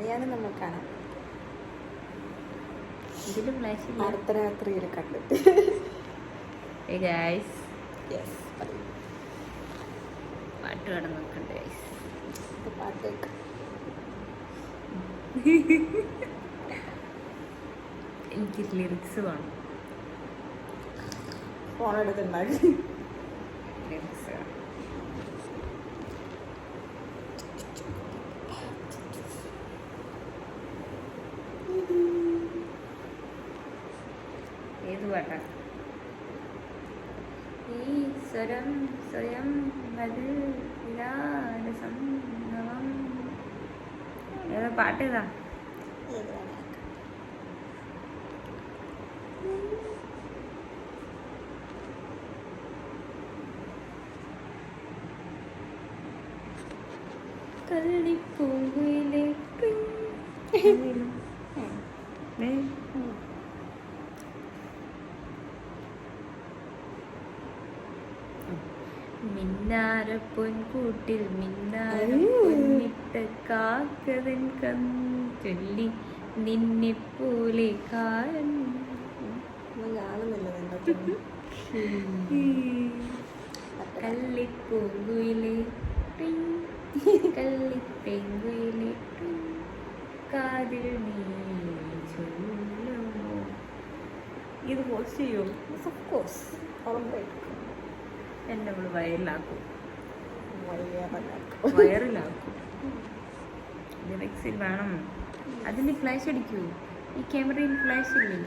എങ്ങനെയാണ് നമ്മൾ കാണാം. ഇതിലും ഫ്ലാഷ് കണ്ടിട്ട് ഗൈസ് യെസ് പാട്ട് നോക്കണ്ട ഗൈസ് പാട്ട് കേൾക്കാം. എനിക്ക് ലിറിക്സ് വേണം. ഫോണെടുത്തുണ്ടാക്കി ലിറിക്സ് വേണം. ഏത് പാട്ടാ? ഈ സ്വരം സ്വയം സംഗമം ഏതാ പാട്ട് ഏതാ? വേണേലും കള്ളിപ്പൂവിലെ മിന്നാര പൊൻകൂട്ടിൽ മിന്നാര പൊന്നിട്ട കാക്കതൻ കല്ലി നിന്നെ പോലെ കാരൻ കള്ളിപ്പൂങ്കുയിലെ കള്ളിപ്പെങ്കുയിലെ കാതിൽ നീ ചൊല്ലുമോ? ഇത് പോസ്റ്റ് ചെയ്യും? ഓഫ് കോഴ്സ് ഉറപ്പായിട്ടും. എന്നെ അവൾ വയറിലാക്കും. വയറിലാക്കും. ലിറിക്സിൽ വേണം. അതിന് ഫ്ലാഷ് അടിക്കൂ ഈ ക്യാമറയിൽ ഫ്ലാഷ് ഇല്ലേ?